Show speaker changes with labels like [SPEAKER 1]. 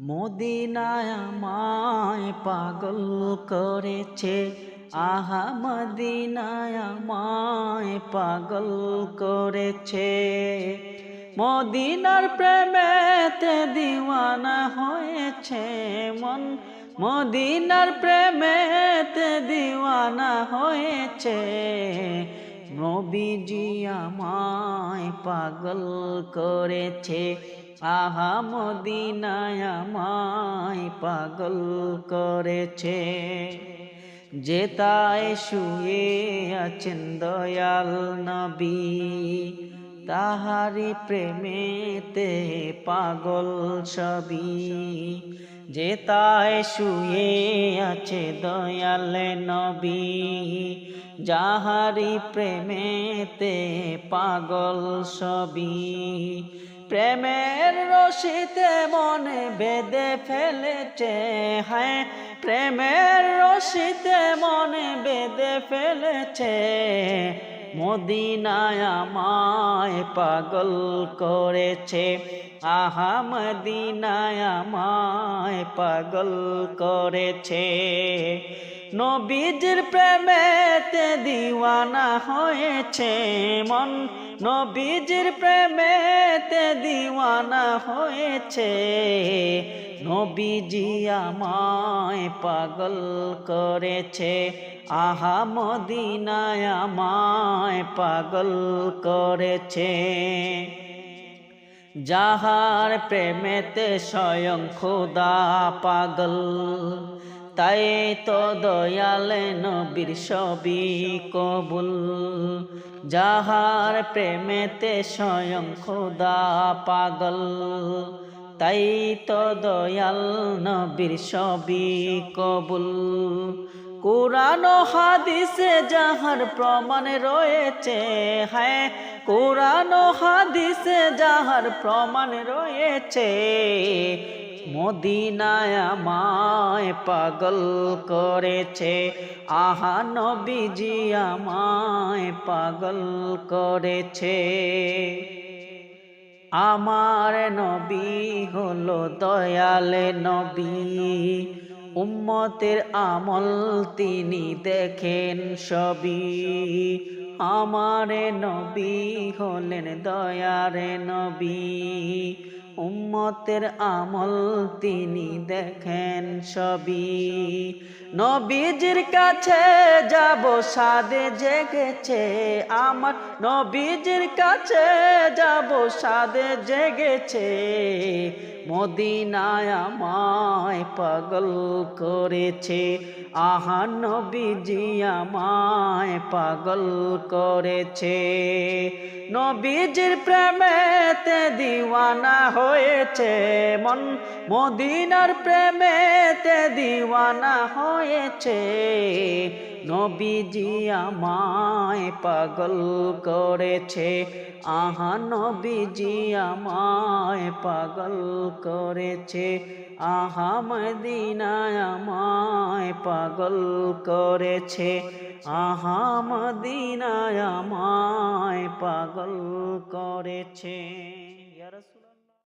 [SPEAKER 1] মদিনায় আমায় পাগল করেছে। আহা, মদিনায় আমায় পাগল করেছে। মদিনার প্রেমেতে দিওয়ানা হয়েছে মন। মদিনার প্রেমেতে দিওয়ানা হয়েছে। নবীজি আমায় পাগল করেছে। আহা, মদিনায় আমায় পাগল করেছে। যেতায় শুয়ে আছেন দয়াল নবী তাহারি প্রেমেতে পাগল সবই। যেতায় শুয়ে আছে দয়াল নবী যাহারি প্রেমেতে পাগল সবই। প্রেমের রশিতে মনে বেঁধে ফেলেছে হ্যাঁ প্রেমের রশিতে মনে বেঁধে ফেলেছে। মদিনায় আমায় পাগল করেছে। আহা, মদিনায় আমায় পাগল করেছে। নবীজির প্রেমেতে দিওয়ানা হয়েছে মন। নবীজির প্রেমেতে দিওয়ানা হয়েছে। নবীজি আমায় পাগল করেছে। আহা মদিনায় আমায় পাগল করেছে। যাহার প্রেমেতে স্বয়ং খোদা পাগল, তাই তো দয়ালে নবীর সবই কবুল। যাহার প্রেমেতে স্বয়ং খোদা পাগল, তাই তো দয়াল নবীর সবই কবুল। কোরআন হাদিসে যাহার প্রমাণ রয়েছে হ্যাঁ কোরআন হাদিসে যাহার প্রমাণ রয়েছে। মদিনায় আমায় পাগল করেছে, আহা নবীজি আমায় পাগল করেছে। আমার নবী হলো দয়ালে নবী উম্মতের আমল তিনি দেখেন সবই। আমারে নবী হলেন দয়ারে নবী। উম্মতের আমল তিনি দেখেন সবই। নবীজির কাছে যাব, সাদে জেগেছে আমার। নবীজির কাছে যাব, সাদে জেগেছে মদিনায় আমায় পাগল করেছে। আহা, নবীজি আমায় পাগল করেছে। নবীজির প্রেমেতে দিওয়ানা হয়েছে মন। মদিনার প্রেমেতে দিওয়ানা হয়েছে। নবীজি আমায় পাগল করেছে। আহা, নবীজি আমায় পাগল করেছে। আহা, মদিনায় আমায় পাগল করেছে। আহা, মদিনায় আমায় পাগল করেছে।